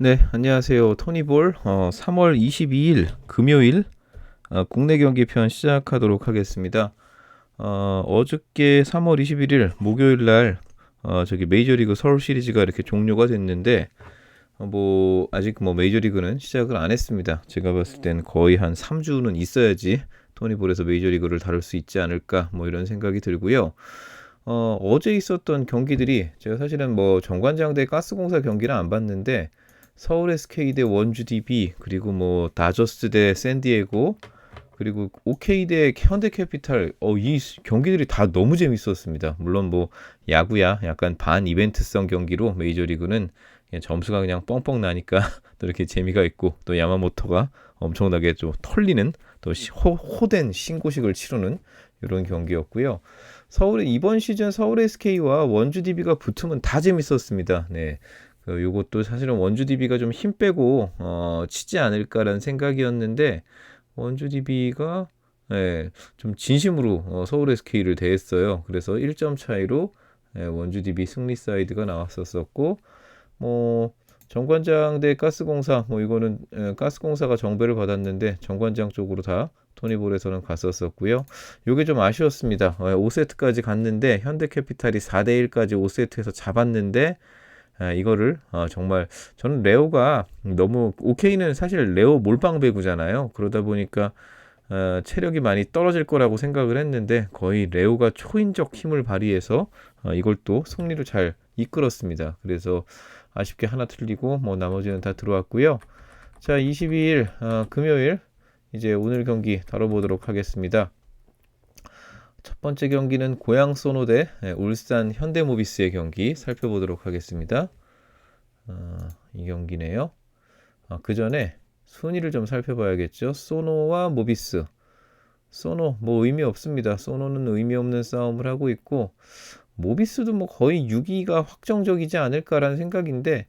네, 안녕하세요. 토니볼 어, 3월 22일 금요일 어, 국내 경기 편 시작하도록 하겠습니다. 어, 어저께 3월 21일 목요일 날 어, 저기 메이저리그 서울 시리즈가 이렇게 종료가 됐는데 어, 뭐 아직 뭐 메이저리그는 시작을 안 했습니다. 제가 봤을 땐 거의 한 3주는 있어야지 토니볼에서 메이저리그를 다룰 수 있지 않을까 뭐 이런 생각이 들고요. 어, 어제 있었던 경기들이 제가 사실은 뭐 정관장 대 가스공사 경기는 안 봤는데 서울 SK 대 원주 DB 그리고 뭐 다저스 대 샌디에고 그리고 OK 대 현대캐피탈 어 이 경기들이 다 너무 재밌었습니다. 물론 뭐 야구야 약간 반 이벤트성 경기로 메이저리그는 그냥 점수가 그냥 뻥뻥 나니까 또 이렇게 재미가 있고 또 야마모토가 엄청나게 좀 털리는 또 호, 호된 신고식을 치르는 이런 경기였고요. 서울의 이번 시즌 서울 SK와 원주 DB가 붙으면 다 재밌었습니다. 네. 그 요것도 사실은 원주 DB가 좀 힘 빼고 어, 치지 않을까라는 생각이었는데 원주 DB가 예, 좀 진심으로 어, 서울 SK를 대했어요. 그래서 1점 차이로 예, 원주 DB 승리 사이드가 나왔었었고 뭐 정관장 대 가스공사 뭐 이거는 예, 가스공사가 정배를 받았는데 정관장 쪽으로 다 토니볼에서는 갔었었고요. 요게 좀 아쉬웠습니다. 예, 5세트까지 갔는데 현대캐피탈이 4대 1까지 5세트에서 잡았는데 아, 이거를 어, 정말 저는 레오가 너무 오케이는 사실 레오 몰빵 배구잖아요. 그러다 보니까 어, 체력이 많이 떨어질 거라고 생각을 했는데 거의 레오가 초인적 힘을 발휘해서 어, 이걸 또 승리로 잘 이끌었습니다. 그래서 아쉽게 하나 틀리고 뭐 나머지는 다 들어왔고요. 자, 22일 어, 금요일 이제 오늘 경기 다뤄보도록 하겠습니다. 첫 번째 경기는 고양 소노 대 예, 울산 현대모비스의 경기 살펴보도록 하겠습니다. 어, 이 경기네요. 아, 그 전에 순위를 좀 살펴봐야겠죠. 소노와 모비스. 소노 뭐 의미 없습니다. 소노는 의미 없는 싸움을 하고 있고 모비스도 뭐 거의 6위가 확정적이지 않을까라는 생각인데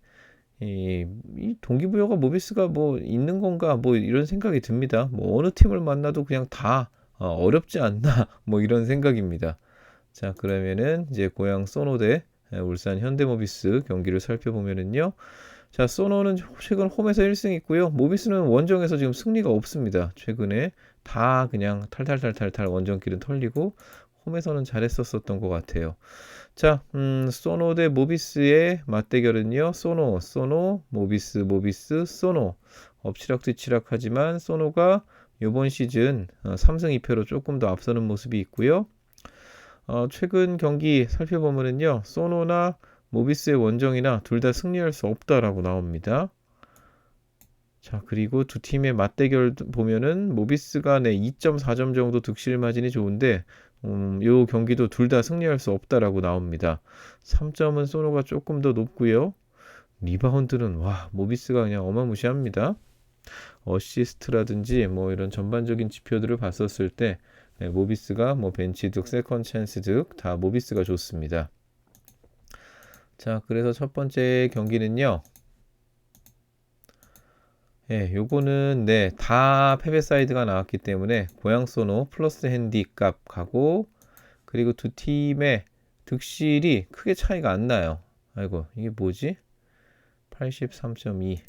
이, 이 동기부여가 모비스가 뭐 있는 건가 뭐 이런 생각이 듭니다. 뭐 어느 팀을 만나도 그냥 다 어, 어렵지 않나 뭐 이런 생각입니다. 자 그러면은 이제 고향 소노대 울산 현대모비스 경기를 살펴보면은요. 자 소노는 최근 홈에서 1승 있고요. 모비스는 원정에서 지금 승리가 없습니다. 최근에 다 그냥 탈탈탈탈탈 원정길은 털리고 홈에서는 잘했었었던 것 같아요. 자, 음, 소노 대 모비스의 맞대결은요. 소노, 소노, 모비스, 모비스, 소노. 엎치락뒤치락하지만 소노가 이번 시즌 3승 어, 2패로 조금 더 앞서는 모습이 있고요. 어, 최근 경기 살펴보면요. 소노나 모비스의 원정이나 둘 다 승리할 수 없다라고 나옵니다. 자, 그리고 두 팀의 맞대결 보면은 모비스가 네 2.4점 정도 득실 마진이 좋은데 음, 요 경기도 둘 다 승리할 수 없다라고 나옵니다. 3점은 소노가 조금 더 높고요. 리바운드는 와, 모비스가 그냥 어마무시합니다. 어시스트라든지 뭐 이런 전반적인 지표들을 봤었을 때 네, 모비스가 뭐 벤치 득, 세컨 찬스 득 다 모비스가 좋습니다. 자, 그래서 첫 번째 경기는요. 예, 요거는 네, 다 패배 사이드가 나왔기 때문에 고양 소노 플러스 핸디 값 가고 그리고 두 팀의 득실이 크게 차이가 안 나요. 아이고, 이게 뭐지? 83.2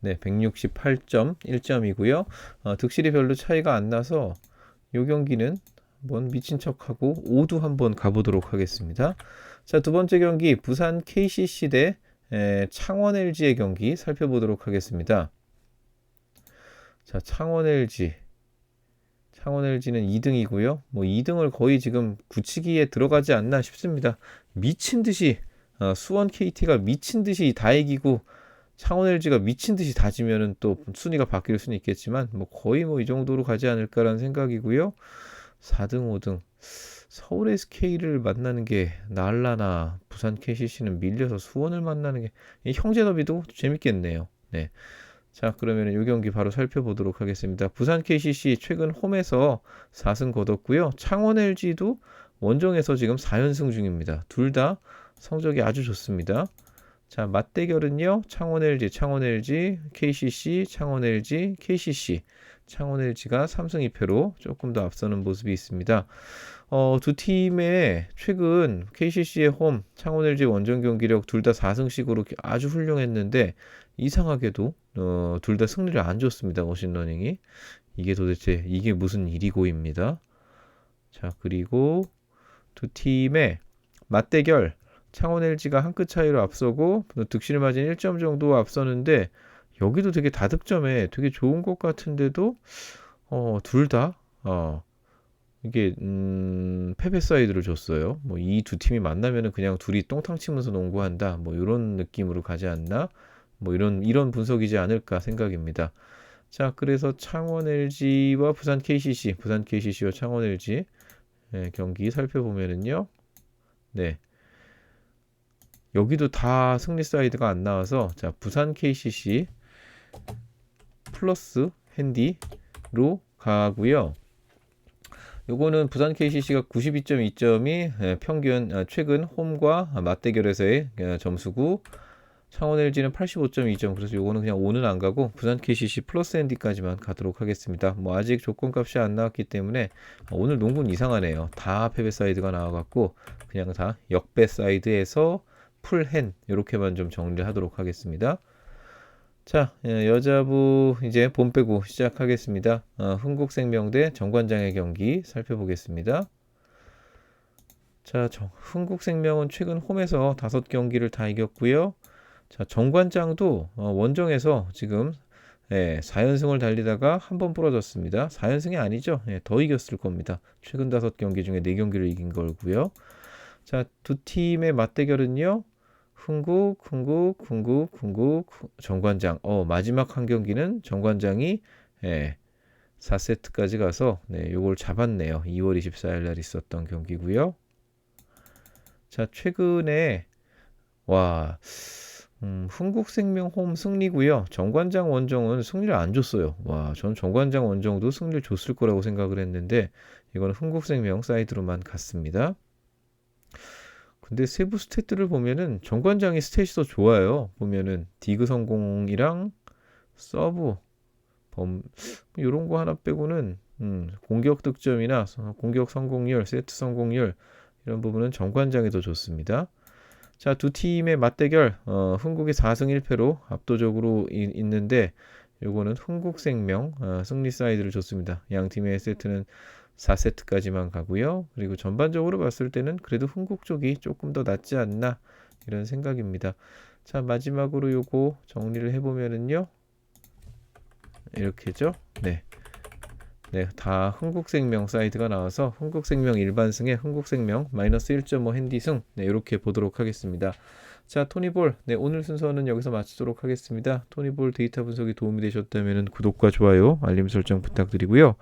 네, 168.1점이고요. 어, 득실이 별로 차이가 안 나서 요 경기는 한번 미친 척하고 5두 한번 가보도록 하겠습니다. 자, 두 번째 경기 부산 KCC 대 에, 창원 LG의 경기 살펴보도록 하겠습니다. 자, 창원 LG. 창원 LG는 2등이고요. 뭐 2등을 거의 지금 굳히기에 들어가지 않나 싶습니다. 미친 듯이 어, 수원 KT가 미친 듯이 다 이기고 창원 LG가 미친 듯이 다지면은 또 순위가 바뀔 수는 있겠지만 뭐 거의 뭐 이 정도로 가지 않을까라는 생각이고요. 4등, 5등. 서울 SK를 만나는 게 날라나 부산 KCC는 밀려서 수원을 만나는 게 형제 더비도 재밌겠네요. 네. 자, 그러면 이 경기 바로 살펴보도록 하겠습니다. 부산 KCC 최근 홈에서 4승 거뒀고요. 창원 LG도 원정에서 지금 4연승 중입니다. 둘 다 성적이 아주 좋습니다. 자, 맞대결은요. 창원 LG, 창원 LG, KCC, 창원 LG, KCC. 창원 LG가 3승 2패로 조금 더 앞서는 모습이 있습니다. 어, 두 팀의 최근 KCC의 홈, 창원 LG 원정 경기력 둘 다 4승씩으로 아주 훌륭했는데 이상하게도 어, 둘 다 승리를 안 줬습니다. 머신러닝이. 이게 도대체 이게 무슨 일이고입니다. 자, 그리고 두 팀의 맞대결 창원 LG가 한 끗 차이로 앞서고 득실 마진 1점 정도 앞서는데 여기도 되게 다득점에 되게 좋은 것 같은데도 어, 둘다 어, 이게 음, 패배 사이드를 줬어요. 뭐 이 두 팀이 만나면은 그냥 둘이 똥탕 치면서 농구한다. 뭐 이런 느낌으로 가지 않나? 뭐 이런 이런 분석이지 않을까 생각입니다. 자, 그래서 창원 LG와 부산 KCC, 부산 KCC와 창원 LG 예, 경기 살펴보면은요. 네. 여기도 다 승리 사이드가 안 나와서 자, 부산 KCC 플러스 핸디로 가고요. 요거는 부산 KCC가 92.2점이 예, 평균 아, 최근 홈과 맞대결에서의 예, 점수고 창원 LG는 85.2점 그래서 요거는 그냥 5는 안 가고 부산 KCC 플러스 핸디까지만 가도록 하겠습니다. 뭐 아직 조건값이 안 나왔기 때문에 오늘 농구는 이상하네요. 다 패배 사이드가 나와갖고 그냥 다 역배 사이드에서 풀핸 이렇게만 좀 정리를 하도록 하겠습니다. 자, 예, 여자부 이제 본 빼고 시작하겠습니다. 어, 흥국생명대 정관장의 경기 살펴보겠습니다. 자, 정, 흥국생명은 최근 홈에서 다섯 경기를 다 이겼고요. 자, 정관장도 어, 원정에서 지금 예, 4연승을 달리다가 한 번 부러졌습니다. 4연승이 아니죠. 예, 더 이겼을 겁니다. 최근 다섯 경기 중에 네 경기를 이긴 걸고요. 자, 두 팀의 맞대결은요. 흥국, 흥국, 흥국, 흥국, 정관장. 어, 마지막 한 경기는 정관장이 예, 4세트까지 가서 네, 요걸 잡았네요. 2월 24일 날 있었던 경기고요. 자, 최근에 와 음, 흥국생명 홈 승리고요. 정관장 원정은 승리를 안 줬어요. 와, 전 정관장 원정도 승리를 줬을 거라고 생각을 했는데 이거는 흥국생명 사이드로만 갔습니다. 근데 세부 스탯들을 보면은 정관장이 스탯이 더 좋아요. 보면은 디그 성공이랑 서브 범 이런 거 하나 빼고는 음, 공격 득점이나 공격 성공률, 세트 성공률 이런 부분은 정관장이 더 좋습니다. 자, 두 팀의 맞대결 어, 흥국이 4승 1패로 압도적으로 이, 있는데 요거는 흥국생명 어, 승리 사이드를 줬습니다. 양 팀의 세트는 4세트까지만 가고요. 그리고 전반적으로 봤을 때는 그래도 흥국 쪽이 조금 더 낫지 않나 이런 생각입니다. 자 마지막으로 요거 정리를 해보면은요. 이렇게죠. 네. 네, 다 흥국생명 사이드가 나와서 흥국생명 일반승에 흥국생명 마이너스 1.5 핸디승 네, 이렇게 보도록 하겠습니다. 자, 토니볼. 네, 오늘 순서는 여기서 마치도록 하겠습니다. 토니볼 데이터 분석이 도움이 되셨다면 구독과 좋아요, 알림 설정 부탁드리고요.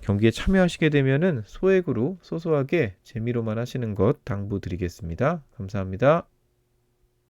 경기에 참여하시게 되면은 소액으로 소소하게 재미로만 하시는 것 당부드리겠습니다. 감사합니다.